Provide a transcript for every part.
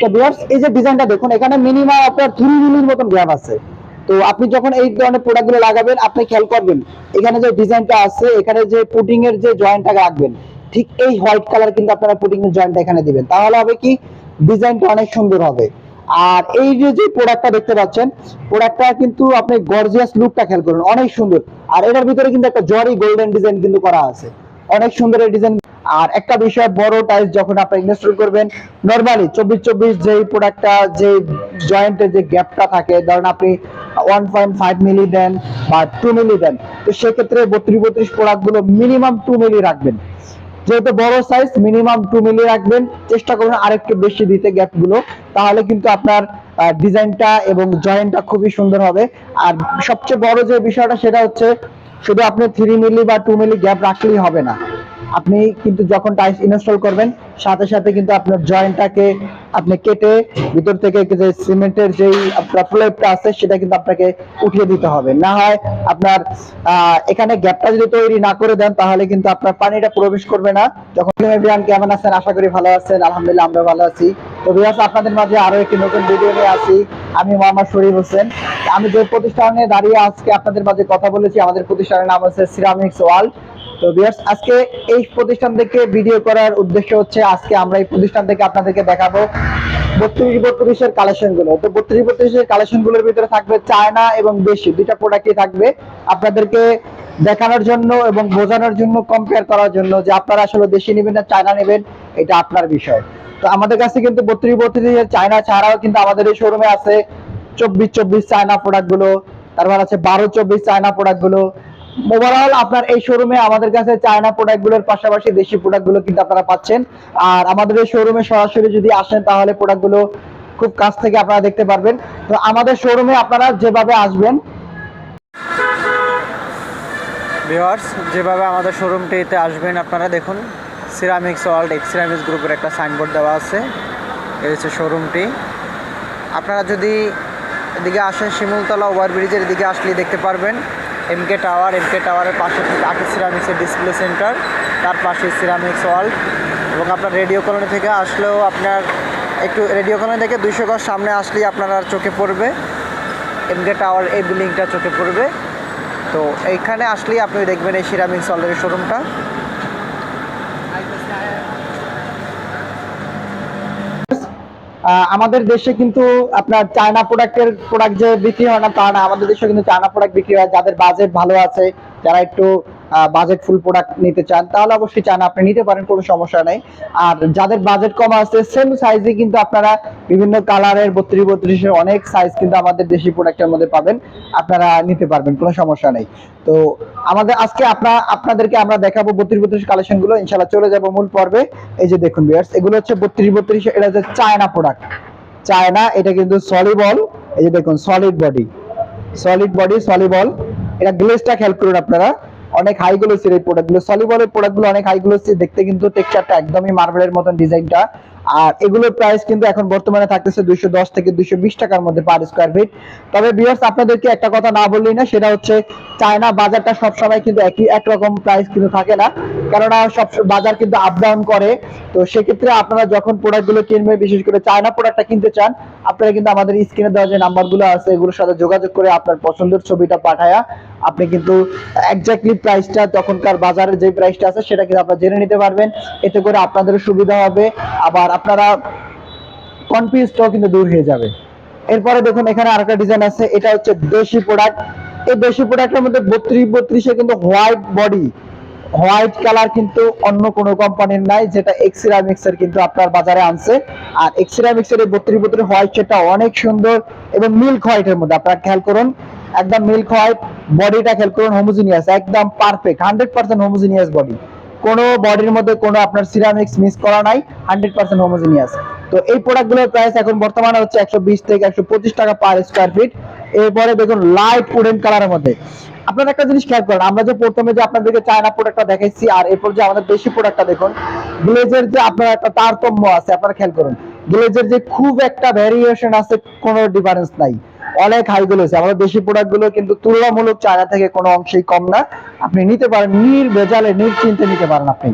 তো ভিউয়ার্স এই যে ডিজাইনটা দেখুন, এখানে মিনিমাম আপনার থ্রি মিলির মতন গ্যাপ আছে। তো আপনি যখন এই ধরনের প্রোডাক্টগুলো লাগাবেন, আপনি খেয়াল করবেন, এখানে যে ডিজাইনটা আছে, এখানে যে পুটিং এর যে জয়েন্টটা রাখবেন, ঠিক এই হোয়াইট কালার কিন্তু আপনারা পুটিং এর জয়েন্টটা এখানে দিবেন। তাহলে হবে কি ডিজাইনটা অনেক সুন্দর হবে। আর এই যে যে প্রোডাক্টটা দেখতে পাচ্ছেন প্রোডাক্টটা কিন্তু আপনি গর্জিয়াস লুকটা খেয়াল করুন, অনেক সুন্দর। আর এটার ভিতরে কিন্তু একটা জরি গোল্ডেন ডিজাইন কিন্তু করা আছে। অনেক সুন্দর এই ডিজাইন আর একটা বিষয়, বড় টাইলস যখন আপনি ইনস্টল করবেন নরমালি চব্বিশ চব্বিশ যে প্রোডাক্টটা যে জয়েন্টের যে গ্যাপটা থাকে, ধরেন আপনি ওয়ান পয়েন্ট ফাইভ মিলি দেন বা টু মিলি দেন, তো সেক্ষেত্রে বত্রিশ বত্রিশ প্রোডাক্টগুলো মিনিমাম টু মিলি রাখবেন। যেহেতু বড় সাইজ মিনিমাম টু মিলি রাখবেন। চেষ্টা করবেন আরেকটু বেশি দিতে গ্যাপগুলো, তাহলে কিন্তু আপনার ডিজাইনটা এবং জয়েন্টটা খুবই সুন্দর হবে। আর সবচেয়ে বড় যে বিষয়টা, সেটা হচ্ছে শুধু আপনি থ্রি মিলি বা টু মিলি গ্যাপ রাখলেই হবে না। আপনি কিন্তু যখন টাইলস ইনস্টল করবেন, সাথে সাথে কিন্তু আপনার জয়েন্টটাকে আপনি কেটে ভিতর থেকে যে সিমেন্টের যেই আপনার প্রলেপটা আছে, সেটা কিন্তু আপনাকে উঠিয়ে দিতে হবে। না হয় আপনার এখানে গ্যাপটা যদি তৈরি না করে দেন, তাহলে কিন্তু আপনার পানিটা প্রবেশ করবে না। যখন বিয়ান কেমন আছেন? আশা করি ভালো আছেন। আলহামদুলিল্লাহ, আমরা ভালো আছি। তো বিয়াস আপনাদের মাঝে আরও একটি নতুন ভিডিও নিয়ে আসি। আমি মোহাম্মদ শরীফ হোসেন। আমি যে প্রতিষ্ঠানে দাঁড়িয়ে আজকে আপনাদের মাঝে কথা বলেছি, আমাদের প্রতিষ্ঠানের নাম হচ্ছে সিরামিক্স ওয়ার্ল্ড তো ভিউয়ার্স আজকে এই প্রতিষ্ঠান থেকে ভিডিও করার উদ্দেশ্য হচ্ছে, আজকে আমরা এই প্রতিষ্ঠান থেকে আপনাদেরকে দেখাবো বত্রিশ বত্রিশের কালেকশনগুলো। তো বত্রিশ বত্রিশের কালেকশনগুলোর ভিতরে থাকবে চায়না এবং দেশি, দুইটা প্রোডাক্টই থাকবে। আপনাদেরকে দেখানোর জন্য এবং বোঝানোর জন্য কম্পেয়ার করার জন্য যে আপনারা আসলে দেশি নেবেন না, চায়না নেবেন, এটা আপনার বিষয়। তো আমাদের কাছে কিন্তু বত্রিশ বত্রিশের চায়না ছাড়াও কিন্তু আমাদের এই শোরুমে আছে চব্বিশ চব্বিশ চায়না প্রোডাক্টগুলো, তারপর আছে বারো চব্বিশ চায়না প্রোডাক্টগুলো ওভারঅল আপনার এই শোরুমে আমাদের কাছে চায়না প্রোডাক্টগুলোর পাশাপাশি দেশি প্রোডাক্টগুলো কিন্তু আপনারা পাচ্ছেন। আর আমাদের এই শোরুমে সরাসরি যদি আসেন, তাহলে প্রোডাক্টগুলো খুব কাছ থেকে আপনারা দেখতে পারবেন। তো আমাদের শোরুমে আপনারা যেভাবে আসবেন ভিওয়ার্স যেভাবে আমাদের শোরুমটিতে আসবেন আপনারা দেখুন। সিরামিক্স ওয়ার্ল্ড এক্স সিরামিক্স গ্রুপের একটা সাইনবোর্ড দেওয়া আছে। এই হচ্ছে শোরুমটি আপনারা যদি এদিকে আসেন, শিমুলতলা ওভারব্রিজের দিকে আসলে দেখতে পারবেন। এমকে টাওয়ার এমকে টাওয়ারের পাশে থেকে আকিস সিরামিক্সের ডিসপ্লে সেন্টার তার পাশে সিরামিক্স ওয়ার্ল্ড এবং আপনার রেডিও কলোনি থেকে আসলেও আপনার একটু রেডিও কলোনি থেকে দুইশো গজ সামনে আসলেই আপনার চোখে পড়বে। এমকে টাওয়ার এই বিল্ডিংটা চোখে পড়বে। তো এইখানে আসলেই আপনি দেখবেন এই সিরামিক্স ওয়ার্ল্ডের শোরুমটা আমাদের দেশে কিন্তু আপনার চায়না প্রোডাক্টের প্রোডাক্ট যে বিক্রি হয় না তা না। আমাদের দেশে কিন্তু চায়না প্রোডাক্ট বিক্রি হয়। যাদের বাজেট ভালো আছে, যারা একটু বাজেট ফুল প্রোডাক্ট নিতে চান, তাহলে অবশ্যই চায়না আপনি নিতে পারেন, কোনো সমস্যা নেই। আর যাদের বাজেট কম আছে সেম সাইজে কিন্তু আপনারা বিভিন্ন কালারের বত্রিশ বত্রিশের অনেক সাইজ কিন্তু আমাদের দেশি প্রোডাক্টের মধ্যে পাবেন, আপনারা নিতে পারবেন, কোনো সমস্যা নেই। তো আমাদের আজকে আপনার আপনাদেরকে আমরা দেখাবো বত্রিশ বত্রিশ কালেকশনগুলো ইনশাল্লাহ চলে যাব মূল পর্বে। এই যে দেখুন বিয়ার্স এগুলো হচ্ছে বত্রিশ বত্রিশ, এটা হচ্ছে চায়না প্রোডাক্ট চায়না, এটা কিন্তু সলিবল এই যে দেখুন সলিড বডি সলিড বডি সলিবল এটা গ্লেজটা খেয়াল করুন আপনারা। অনেক হাই গ্লোসির এই প্রোডাক্টগুলো সলিবলের প্রোডাক্টগুলো অনেক হাই গ্লোসি দেখতে কিন্তু টেক্সচারটা একদমই মার্বেলের মতন ডিজাইনটা আর এগুলোর প্রাইস কিন্তু এখন বর্তমানে থাকতেছে দুইশো দশ থেকে দুইশো বিশ টাকার মধ্যে পার স্কোয়ার ফিট তবে বিয়ার্স আপনাদেরকে একটা কথা না বললেই না, সেটা হচ্ছে চায়না বাজারটা সবসময় কিন্তু একই, একরকম প্রাইস কিন্তু থাকে না। কেননা সব বাজার কিন্তু আপ ডাউন করে। তো সেক্ষেত্রে আপনারা যখন প্রোডাক্টগুলো কিনবেন, বিশেষ করে চায়না প্রোডাক্টটা কিনতে চান, আপনারা কিন্তু আমাদের স্ক্রিনে দেওয়া যে নাম্বারগুলো আছে, এগুলোর সাথে যোগাযোগ করে আপনার পছন্দের ছবিটা পাঠায়া আপনি কিন্তু এক্স্যাক্টলি প্রাইসটা তখনকার বাজারের যে প্রাইসটা আছে, সেটা কিন্তু আপনারা জেনে নিতে পারবেন। এতে করে আপনাদের সুবিধা হবে। আবার আপনারা কনফিউজটাও কিন্তু দূর হয়ে যাবে। এরপরে দেখুন, এখানে আরেকটা ডিজাইন আছে, এটা হচ্ছে দেশি প্রোডাক্ট এই দেশি প্রোডাক্টের মধ্যে বত্রিশ, বত্রিশে কিন্তু হোয়াইট বডি হোয়াইট কালার কিন্তু অন্য কোনো কোম্পানির নাই, যেটা এক্সিরামিক্স এর কিন্তু আপনার বাজারে আনছে। আর এক্সিরামিক্স এর এই বত্রিশ বত্রিশ হোয়াইট সেটা অনেক সুন্দর এবং মিল্ক হোয়াইটের মধ্যে, আপনারা খেয়াল করুন, একদম মিল্ক হোয়াইট বডিটা খেয়াল করুন হোমোজিনিয়াস একদম perfect hundred percent homogeneous body কোনো বডির মধ্যে কোনো আপনার সিরামিক্স মিস করা নাই হান্ড্রেড পার্সেন্ট হোমোজিনিয়াস তো এই প্রোডাক্টগুলোর প্রাইস এখন বর্তমানে হচ্ছে একশো বিশ থেকে একশো পঁচিশ টাকা পার স্কোয়ার ফিট এরপরে দেখুন লাইট উডেন কালারের মধ্যে। আপনারা একটা জিনিস খেয়াল করেন, আমরা যে প্রথমে যে আপনাদেরকে চায়না প্রোডাক্টটা দেখাইছি, আর এরপর যে আমাদের দেশি প্রোডাক্টটা দেখুন গ্লেজের যে আপনার একটা তারতম্য আছে, আপনারা খেয়াল করুন গ্লেজের যে খুব একটা ভ্যারিয়েশন আছে, কোনো ডিফারেন্স নাই। অনেক হাই গুলো আছে। আমাদের দেশি প্রোডাক্টগুলো কিন্তু তুলনামূলক চায়না থেকে কোনো অংশেই কম না। আপনি নিতে পারেন নির বেজালে নিশ্চিন্তে নিতে পারেন আপনি।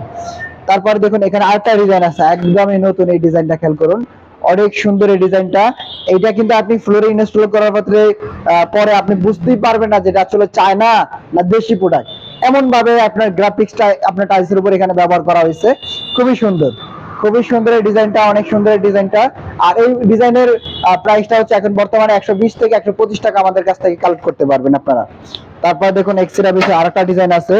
তারপরে দেখুন এখানে আরেকটা ডিজাইন আছে একদমই নতুন এই ডিজাইনটা খেয়াল করুন। অনেক সুন্দর এই ডিজাইনটা এইটা কিন্তু আপনি ফ্লোরে ইনস্টল করার আহ, পরে আপনি বুঝতেই পারবেন না যেটা আসলে চায়না না দেশি প্রোডাক্ট এমন ভাবে আপনার গ্রাফিক্সটা আপনার টাইলসের উপর এখানে ব্যবহার করা হয়েছে। খুবই সুন্দর। খুবই সুন্দর এই ডিজাইনটা, অনেক সুন্দর এই ডিজাইনটা। আর এই ডিজাইনের প্রাইসটা হচ্ছে এখন বর্তমানে একশো বিশ থেকে একশো পঁচিশ টাকা আমাদের কাছ থেকে কালেক্ট করতে পারবেন আপনারা। তারপর দেখুন এক্সিরা বেশি আরেকটা ডিজাইন আছে।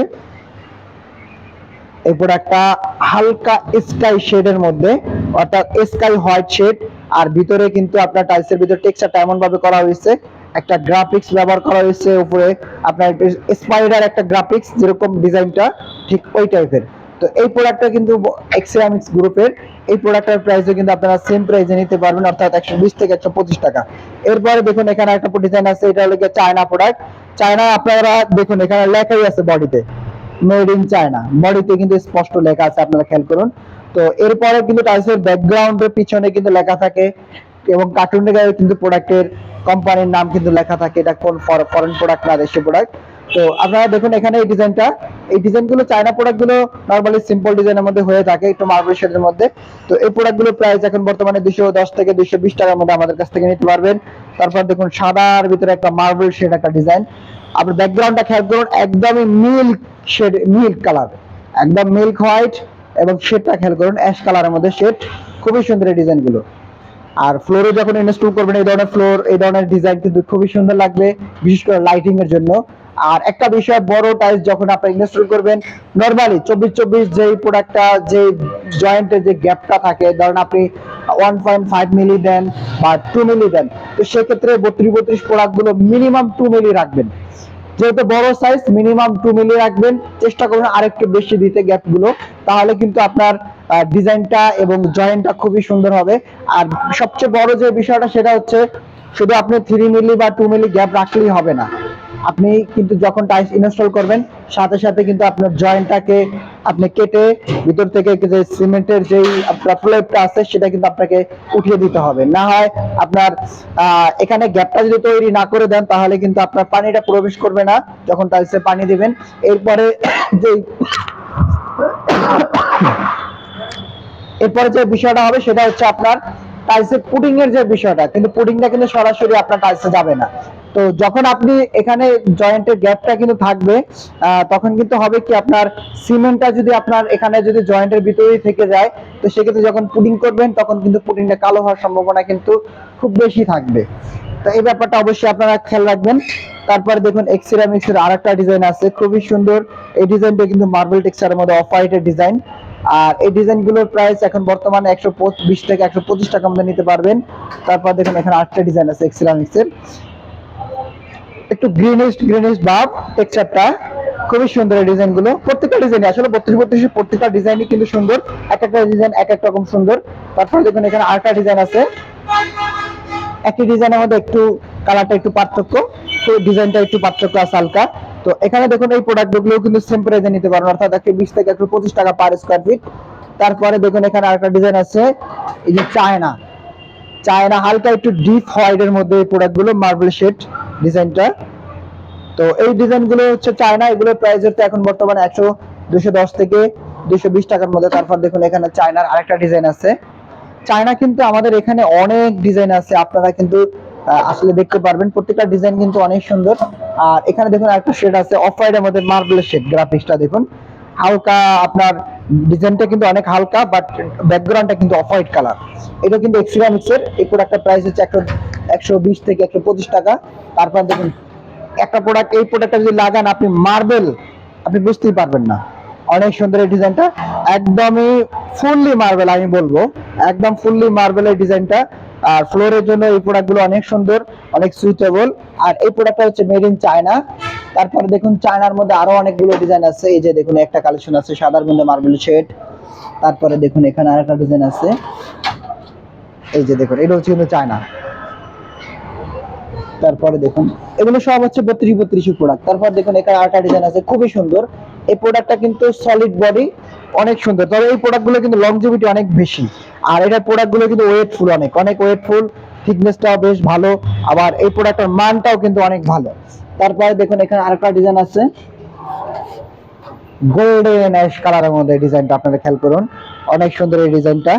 এই প্রোডাক্টটা হালকা স্কাই শেডের মধ্যে, অর্থাৎ স্কাই হোয়াইট শেড আর ভিতরে কিন্তু আপনার টাইলসের ভিতরে টেক্সচারটা এমন ভাবে করা হয়েছে, একটা গ্রাফিক্স ব্যবহার করা হয়েছে উপরে। আপনার স্পাইডার একটা গ্রাফিক্স যেরকম ডিজাইনটা ঠিক ওই টাইপের তো এই প্রোডাক্টটা কিন্তু এক্সিরামিক্স গ্রুপের এই প্রোডাক্টের প্রাইসও কিন্তু আপনারা সেম প্রাইসে নিতে পারবেন, অর্থাৎ একশো বিশ থেকে একশো পঁচিশ টাকা। এরপরে দেখুন, এখানে একটা ডিজাইন আছে, এটা হলো চায়না প্রোডাক্ট চায়না আপনারা দেখুন, এখানে লেখাই আছে বডিতে মেড ইন চায়না বডিতে কিন্তু স্পষ্ট লেখা আছে, আপনারা খেয়াল করুন। তো এরপরে কিন্তু টাইলসের ব্যাকগ্রাউন্ডের পিছনে কিন্তু লেখা থাকে, এবং কার্টুনের গায়ে কিন্তু প্রোডাক্টের কোম্পানির নাম কিন্তু লেখা থাকে, এটা কোন ফরেন প্রোডাক্ট না, দেশি প্রোডাক্ট তো আপনারা দেখুন এখানে এই ডিজাইনটা। এই ডিজাইনগুলো চায়না প্রোডাক্টগুলো নরমালি সিম্পল ডিজাইনের মধ্যে হয়ে থাকে, একটু মার্বেল শেডের মধ্যে। তো এই প্রোডাক্টগুলোর প্রাইস এখন বর্তমানে দুশো দশ থেকে দুশো বিশ টাকার মধ্যে আমাদের কাছ থেকে নিতে পারবেন। তারপর দেখুন সাদার ভিতরে একটা মার্বেল শেড একটা ডিজাইন। আপনার ব্যাকগ্রাউন্ডটা খেয়াল করুন, একদমই মিল্ক শেড মিল্ক কালার একদম মিল্ক হোয়াইট এবং শেডটা খেয়াল করুন অ্যাশ কালারের মধ্যে শেড খুবই সুন্দর এই ডিজাইনগুলো। আর ফ্লোরে যখন ইনস্টল করবেন, এই ধরনের ফ্লোর এই ধরনের ডিজাইন কিন্তু খুবই সুন্দর লাগবে, বিশেষ করে লাইটিং এর জন্য। আর একটা বিষয়, বড় টাইলস যখন আপনি ইনস্টল করবেন নরমালি চব্বিশ চব্বিশ যে প্রোডাক্টটা যে জয়েন্টের যে গ্যাপটা থাকে, ধরেন আপনি ওয়ান পয়েন্ট ফাইভ মিলি দেন বা টু মিলি দেন, তো সেক্ষেত্রে বত্রিশ বত্রিশ প্রোডাক্টগুলো মিনিমাম টু মিলি রাখবেন। যেহেতু বড় সাইজ মিনিমাম টু মিলি রাখবেন। চেষ্টা করবেন আরেকটু বেশি দিতে গ্যাপগুলো, তাহলে কিন্তু আপনার ডিজাইনটা এবং জয়েন্টটা খুবই সুন্দর হবে। আর সবচেয়ে বড় যে বিষয়টা, সেটা হচ্ছে শুধু আপনি থ্রি মিলি বা টু মিলি গ্যাপ রাখলেই হবে না। আপনি কিন্তু যখন টাইলস ইনস্টল করবেন, সাথে সাথে কিন্তু আপনার জয়েন্টটাকে আপনি কেটে ভিতর থেকে যে সিমেন্টের যেই আপনার ফ্লেপটা আছে, সেটা কিন্তু আপনাকে উঠিয়ে দিতে হবে। না হয় আপনার এখানে গ্যাপটা যদি তৈরি না করে দেন, তাহলে কিন্তু আপনার পানিটা প্রবেশ করবে না, যখন টাইলসে পানি দিবেন। এরপরে যেই এরপরে যে বিষয়টা হবে, সেটা হচ্ছে আপনার টাইলসের পুডিং এর যে বিষয়টা, কিন্তু পুডিংটা কিন্তু সরাসরি আপনার টাইলসে যাবে না। তো যখন আপনি এখানে জয়েন্টের গ্যাপটা কিন্তু থাকবে তখন কিন্তু হবে কি আপনার সিমেন্টটা যদি আপনার এখানে যদি জয়েন্টের ভিতরেই থেকে যায়, তো সেক্ষেত্রে যখন পুডিং করবেন, তখন কিন্তু পুডিংটা কালো হওয়ার সম্ভাবনা কিন্তু খুব বেশি থাকবে। তো এই ব্যাপারটা অবশ্যই আপনারা খেয়াল রাখবেন। তারপরে দেখুন এক্সিরামিক্স এর আরেকটা ডিজাইন আছে, খুবই সুন্দর। এই ডিজাইনটা কিন্তু মার্বেল টেক্সচারের মধ্যে অফ হোয়াইটের ডিজাইন আর এই ডিজাইনগুলোর প্রাইস এখন বর্তমানে একশো বিশ থেকে একশো পঁচিশ টাকা মধ্যে নিতে পারবেন। তারপর দেখুন এখানে আটটা ডিজাইন আছে এক্সিরামিক্স এর একটু গ্রিনিশ গ্রিনিশ ভাব টেক্সচারটা খুবই সুন্দর এই ডিজাইনগুলো প্রত্যেকটা ডিজাইন আসলে বত্রিশ বত্রিশ প্রত্যেকটা ডিজাইনই কিন্তু সুন্দর। এক একটা ডিজাইন এক এক রকম সুন্দর। তারপর দেখুন, এখানে আরেকটা ডিজাইন আছে। একই ডিজাইনের মধ্যে একটু কালারটা একটু পার্থক্য। তো ডিজাইনটা একটু পার্থক্য আছে হালকা। তো এখানে দেখুন, এই প্রোডাক্টগুলো কিন্তু সেম প্রাইসে নিতে পারবেন অর্থাৎ একশো বিশ থেকে একটু পঁচিশ টাকা পার স্কোয়ার ফিট তারপরে দেখুন, এখানে আরেকটা ডিজাইন আছে। এই যে চায়না। চায়না হালকা একটু ডিপ হোয়াইট এর মধ্যে এই প্রোডাক্টগুলো মার্বেল শেড ডিজাইনটা। তো এই ডিজাইনগুলো হচ্ছে চায়না, এগুলোর প্রাইস হচ্ছে এখন বর্তমানে একশো দুশো দশ থেকে দুশো বিশ টাকার মধ্যে। তারপর দেখুন এখানে চায়নার আরেকটা ডিজাইন আছে। চায়না কিন্তু আমাদের এখানে অনেক ডিজাইন আছে, আপনারা কিন্তু আসলে দেখতে পারবেন। প্রত্যেকটা ডিজাইন কিন্তু অনেক সুন্দর। আর এখানে দেখুন আরেকটা শেড আছে অফ হোয়াইটের মধ্যে মার্বেল শেড গ্রাফিক্সটা দেখুন। হালকা আপনার ডিজাইনটা কিন্তু অনেক হালকা বাট ব্যাকগ্রাউন্ডটা কিন্তু অফ হোয়াইট কালার এটা কিন্তু এক্সিরামিক্সের এই প্রোডাক্টটা প্রাইস হচ্ছে একশো একশো বিশ থেকে একশো পঁচিশ টাকা। তারপর দেখুন, একটা প্রোডাক্ট এই প্রোডাক্টটা যদি লাগান, আপনি মার্বেল আপনি বুঝতেই পারবেন না। অনেক সুন্দর এই ডিজাইনটা। একদমই ফুললি মার্বেল আমি বলব। একদম ফুললি মার্বেলের ডিজাইনটা। আর ফ্লোরের জন্য এই প্রোডাক্টগুলো অনেক সুন্দর, অনেক সুইটেবল আর এই প্রোডাক্টটা হচ্ছে মেড ইন চায়না তারপরে দেখুন চায়নার মধ্যে আরও অনেকগুলো ডিজাইন আছে। এই যে দেখুন একটা কালেকশন আছে, সাদার মধ্যে মার্বেল শেড তারপরে দেখুন এখানে আরেকটা ডিজাইন আছে। এই যে দেখুন, এটা হচ্ছে কিন্তু চায়না তারপরে দেখুন, এগুলো সব হচ্ছে বত্রিশ বত্রিশ প্রোডাক্ট তারপর দেখুন এখানে আরেকটা ডিজাইন আছে, খুবই সুন্দর। এই প্রোডাক্টটা কিন্তু সলিড বডি অনেক সুন্দর। তবে এই প্রোডাক্টগুলো কিন্তু লংজিভিটি অনেক বেশি। আর এটার প্রোডাক্টগুলো কিন্তু ওয়েটফুল অনেক। অনেক ওয়েটফুল থিকনেসটাও বেশ ভালো। আবার এই প্রোডাক্টের মানটাও কিন্তু অনেক ভালো। তারপরে দেখুন, এখানে আরেকটা ডিজাইন আছে। গোল্ডেন অ্যাশ কালারের মধ্যে ডিজাইনটা আপনারা খেয়াল করুন। অনেক সুন্দর এই ডিজাইনটা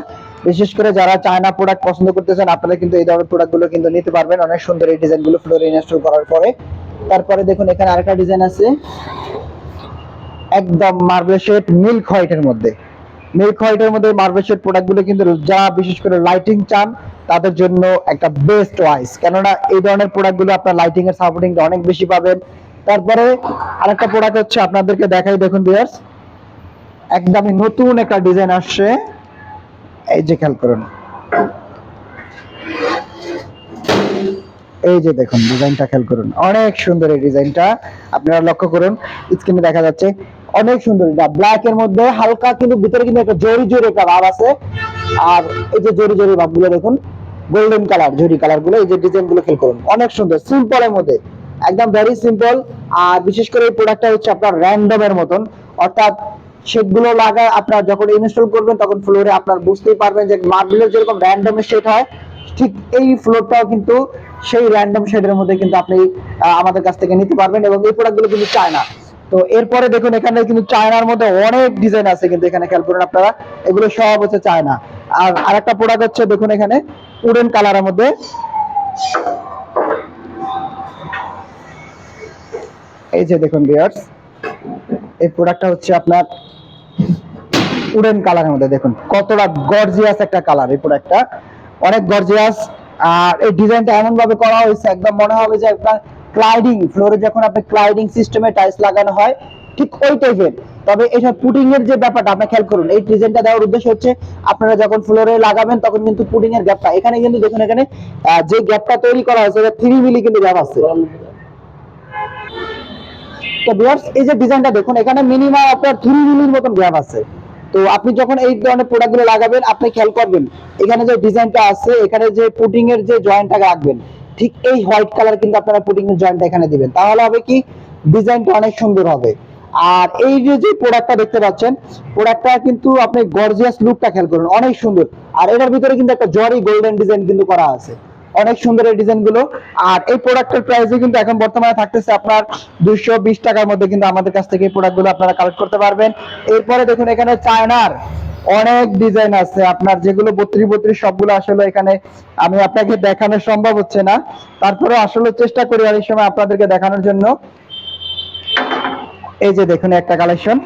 বিশেষ করে যারা চায়না প্রোডাক্ট পছন্দ করতেছেন, আপনারা কিন্তু এই ধরনের প্রোডাক্টগুলো কিন্তু নিতে পারবেন। অনেক সুন্দর এই ডিজাইনগুলো ফ্লোরে ইনস্টল করার পরে। তারপরে দেখুন, এখানে আরেকটা ডিজাইন আছে। একদম মার্বেল শেড মিল্ক হোয়াইটের মধ্যে। মিল্ক হোয়াইটের মধ্যে মার্বেল শেড প্রোডাক্টগুলো কিন্তু যারা বিশেষ করে লাইটিং চান, তাদের জন্য একটা বেস্ট ওয়াইস কেননা এই ধরনের প্রোডাক্টগুলো আপনার লাইটিং এর সাপোর্টিং অনেক বেশি পাবেন। তারপরে আরেকটা প্রোডাক্ট হচ্ছে আপনাদেরকে দেখাই, দেখুন ভিউয়ার্স একদমই নতুন একটা ডিজাইন আসছে। এই যে খেয়াল করুন। এই যে দেখুন, ডিজাইনটা খেয়াল করুন। অনেক সুন্দর এই ডিজাইনটা। আপনারা লক্ষ্য করুন স্ক্রিনে দেখা যাচ্ছে অনেক সুন্দর এটা। ব্ল্যাক এর মধ্যে হালকা কিন্তু ভিতরে কিন্তু একটা জরি জরি একটা ভাব আছে। আর এই যে জরি জরি ভাবগুলো দেখুন গোল্ডেন কালার জরি কালারগুলো, এই যে ডিজাইনগুলো খেয়াল করুন। অনেক সুন্দর সিম্পলের মধ্যে, একদম ভেরি সিম্পল আর বিশেষ করে এই প্রোডাক্টটা হচ্ছে আপনার র্যান্ডমের মতন। অর্থাৎ শেডগুলো লাগা আপনার যখন ইনস্টল করবেন, তখন ফ্লোরে আপনার বুঝতেই পারবেন যে মার্বেলের যেরকম র্যান্ডমের শেড হয়, ঠিক এই ফ্লোরটাও কিন্তু সেই র্যান্ডম শেডের মধ্যে কিন্তু আপনি আমাদের কাছ থেকে নিতে পারবেন এবং এই প্রোডাক্টগুলো কিন্তু চায়না। তো এরপরে দেখুন, এখানে কিন্তু চায়নার মধ্যে অনেক ডিজাইন আছে কিন্তু এখানে, খেয়াল করুন আপনারা, এগুলো সব হচ্ছে চায়না। আর আরেকটা প্রোডাক্ট হচ্ছে দেখুন এখানে, উডেন কালারের মধ্যে। এই যে দেখুন বিয়ার্স এই প্রোডাক্টটা হচ্ছে আপনার উডেন কালারের মধ্যে, দেখুন, কতটা গর্জিয়াস একটা কালার এই প্রোডাক্টটা অনেক গর্জিয়াস আর এই ডিজাইনটা এমন ভাবে করা হয়েছে, একদম মনে হবে যে আপনার ক্লাইডিং ফ্লোরে যখন আপনি ক্লাইডিং সিস্টেমে টাইলস লাগানো হয়, ঠিক ওই টাইপের তবে এটা পুটিং এর যে ব্যাপারটা আপনি খেয়াল করুন, এই ডিজাইনটা দেওয়ার উদ্দেশ্য হচ্ছে আপনারা যখন ফ্লোরে লাগাবেন, তখন কিন্তু পুটিং এর গ্যাপটা এখানে কিন্তু দেখুন, এখানে যে গ্যাপটা তৈরি করা হয়েছে, এটা থ্রি মিলি কিন্তু গ্যাপ আছে। তো ভিউয়ার্স এই যে ডিজাইনটা দেখুন, এখানে মিনিমাম আপনার থ্রি মিলির মতন গ্যাপ আছে। তো আপনি যখন এই ধরনের প্রোডাক্টগুলো লাগাবেন, আপনি খেয়াল করবেন, এখানে যে ডিজাইনটা আছে, এখানে যে পুটিং এর যে জয়েন্টটা রাখবেন, ঠিক এই হোয়াইট কালার কিন্তু আপনারা পুটিং এর জয়েন্টটা এখানে দিবেন। তাহলে হবে কি? ডিজাইনটা অনেক সুন্দর হবে। আর এই যে যে প্রোডাক্টটা দেখতে পাচ্ছেন প্রোডাক্টটা কিন্তু আপনি গর্জিয়াস লুকটা খেয়াল করুন, অনেক সুন্দর। আর এটার ভিতরে কিন্তু একটা জরি গোল্ডেন ডিজাইন কিন্তু করা আছে। অনেক সুন্দর এই ডিজাইনগুলো আর এই প্রোডাক্টের প্রাইসে কিন্তু এখন বর্তমানে থাকতেছে আপনার দুইশো বিশ টাকার মধ্যে কিন্তু আমাদের কাছ থেকে এই প্রোডাক্টগুলো আপনারা কালেক্ট করতে পারবেন। এরপরে দেখুন, এখানে চায়নার অনেক ডিজাইন আছে। আপনার যেগুলো বত্রিশ বত্রিশ সবগুলো আসলে এখানে আমি আপনাকে দেখানো সম্ভব হচ্ছে না। তারপরে আসলে চেষ্টা করি আর এই সময় আপনাদেরকে দেখানোর জন্য। এই যে দেখুন, একটা কালেকশন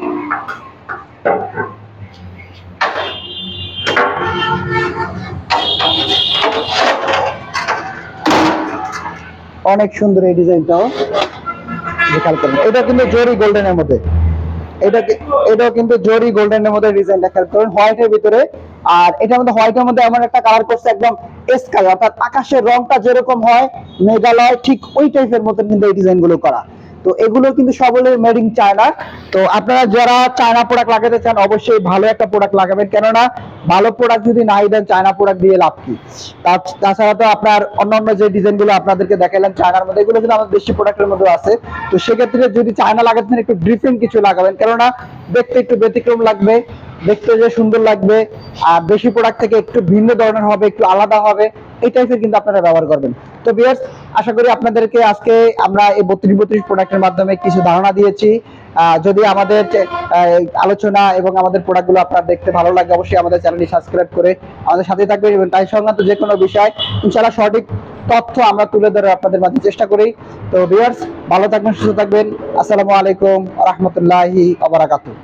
অনেক সুন্দর এই ডিজাইনটাও খেয়াল করেন এটা কিন্তু জরি গোল্ডেনের মধ্যে। এটা কি- এটাও কিন্তু জরি গোল্ডেনের মধ্যে ডিজাইনটা খেয়াল করুন হোয়াইটের ভিতরে। আর এটার মধ্যে হোয়াইটের মধ্যে এমন একটা কালার করছে একদম স্কাই অর্থাৎ আকাশের রংটা যেরকম হয়, মেঘালয়, ঠিক ওই টাইপের মধ্যে কিন্তু এই ডিজাইনগুলো করা। তো এগুলো কিন্তু সবলে মেড ইন চায়না তো আপনারা যারা চায়না প্রোডাক্ট লাগাতে চান, অবশ্যই ভালো একটা প্রোডাক্ট লাগাবেন। কেননা, ভালো প্রোডাক্ট যদি নাই দেন চায়না প্রোডাক্ট দিয়ে লাভ কি? তাছাড়া তো আপনার অন্যান্য যে ডিজাইনগুলো আপনাদেরকে দেখালাম চায়নার মধ্যে, এগুলো কিন্তু আমাদের দেশি প্রোডাক্টের মধ্যে আছে। তো সেক্ষেত্রে যদি চায়না লাগাতে চান, একটু ডিফারেন্ট কিছু লাগাবেন। কেননা, দেখতে একটু ব্যতিক্রম লাগবে। দেখতে যে সুন্দর লাগবে, আর বেশি প্রোডাক্ট থেকে একটু ভিন্ন ধরনের হবে, একটু আলাদা হবে, এই টাইপের কিন্তু আপনারা ব্যবহার করবেন। তো বিয়ার্স আশা করি আপনাদেরকে আজকে আমরা এই বত্রিশ বত্রিশ প্রোডাক্টের মাধ্যমে কিছু ধারণা দিয়েছি। যদি আমাদের আলোচনা এবং আমাদের প্রোডাক্টগুলো আপনার দেখতে ভালো লাগে, অবশ্যই আমাদের চ্যানেলটি সাবস্ক্রাইব করে আমাদের সাথে থাকবেন এবং তাই সংক্রান্ত যে কোনো বিষয়, ইনশাআল্লাহ সঠিক তথ্য আমরা তুলে ধরে আপনাদের মাঝে চেষ্টা করি। তো ভিউয়ার্স ভালো থাকবেন, সুস্থ থাকবেন। আসসালামু আলাইকুম রহমতুল্লাহি আবরাকাতুহ